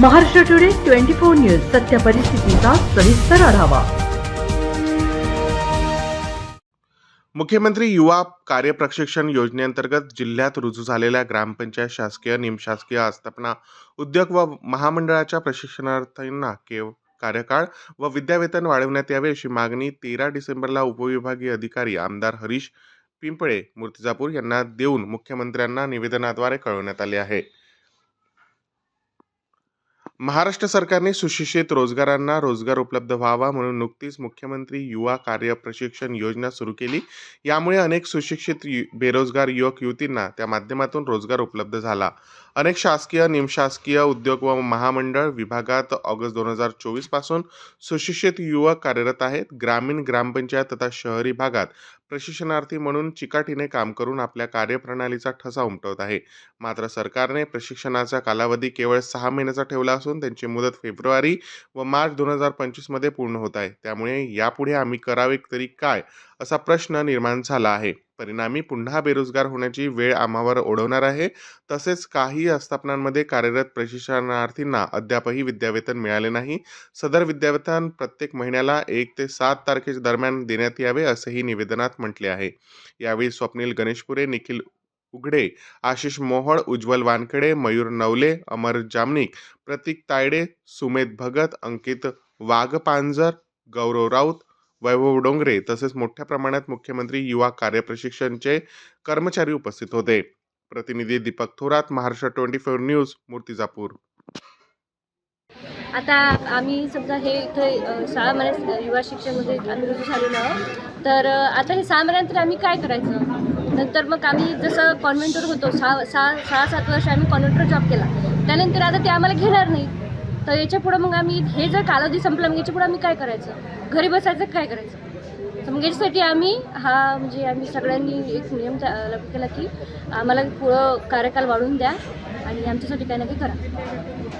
Maharashtra today twenty four news सत्य परिस्थितीचा सविस्तर आढावा. मुख्यमंत्री युवा कार्यप्रशिक्षण योजनेअंतर्गत जिल्ह्यात रुजू झालेल्या ग्रामपंचायत शासकीय निमशासकीय आस्थापना उद्योग व महामंडळाच्या प्रशिक्षणार्थींना केव कार्यकाळ व विद्यावेतन वाढवण्यात यावे अशी मागणी तेरा डिसेंबरला उपविभागीय अधिकारी आमदार हरीश पिंपळे मूर्तिजापूर यांना देऊन मुख्यमंत्र्यांना निवेदनाद्वारे कळवण्यात आले आहे. महाराष्ट्र सरकारने सुशिक्षित रोजगारांना रोजगार उपलब्ध व्हावा म्हणून नुकतीच मुख्यमंत्री युवा कार्य प्रशिक्षण योजना सुरू केली. यामुळे अनेक सुशिक्षित यु- बेरोजगार युवक युवतींना त्या माध्यमातून रोजगार उपलब्ध झाला. अनेक शासकीय निमशासकीय उद्योग व महामंडळ विभागात ऑगस्ट दोन हजार चोवीसपासून सुशिक्षित युवक कार्यरत आहेत. ग्रामीण ग्रामपंचायत तथा शहरी भागात प्रशिक्षणार्थी म्हणून चिकाटीने काम करून आपल्या कार्यप्रणालीचा ठसा उमटवत आहे. मात्र सरकारने प्रशिक्षणाचा कालावधी केवळ सहा महिन्याचा ठेवला असून त्यांची मुदत फेब्रुवारी व मार्च दोन हजार पंचवीसमध्ये पूर्ण होत आहे. त्यामुळे यापुढे आम्ही करावे तरी काय असा प्रश्न निर्माण झाला आहे. परिणामी पुन्हा बेरोजगार होण्याची वेळ आम्हावर ओढवणार आहे. तसेच काही आस्थापनांमध्ये कार्यरत प्रशिक्षणार्थींना अद्यापही विद्यावेतन मिळाले नाही. सदर विद्यावेतन प्रत्येक महिन्याला एक ते सात तारखेच्या दरम्यान देण्यात यावे असेही निवेदनात म्हटले आहे. यावेळी स्वप्नील गणेशपुरे निखिल उघडे आशिष मोहळ उज्ज्वल वानखेडे मयूर नवले अमर जामनिक प्रतीक तायडे सुमेध भगत अंकित वाघपांजर गौरव राऊत वैभव डोंगरे तसेच मोठ्या प्रमाणात मुख्यमंत्री युवा कार्यप्रशिक्षणचे कर्मचारी उपस्थित होते. प्रतिनिधी Deepak Thorat Maharashtra twenty four news Murtijapur. आता आम्ही समजा हे इथे सहा महिन्यात युवा शिक्षणमध्ये आम्ही म्हणजे रुजू झालेलो आहोत तर आता हे सहा महिन्यानंतर आम्ही काय करायचं? नंतर मग आम्ही जसं कॉन्व्हेंटवर होतो सहा सहा सहा सात वर्ष आम्ही कॉन्व्हेंटवर जॉब केला. त्यानंतर आता ते आम्हाला घेणार नाही. तर याच्या पुढं मग आम्ही हे जर कालावधी संपला मग याच्या पुढं आम्ही काय करायचं? घरी बसायचं काय करायचं? तर मग याच्यासाठी आम्ही हा म्हणजे आम्ही सगळ्यांनी एक नियम त्या- लागू केला की आम्हाला पुढं कार्यकाल वाढून द्या आणि आमच्यासाठी काही ना काही करा.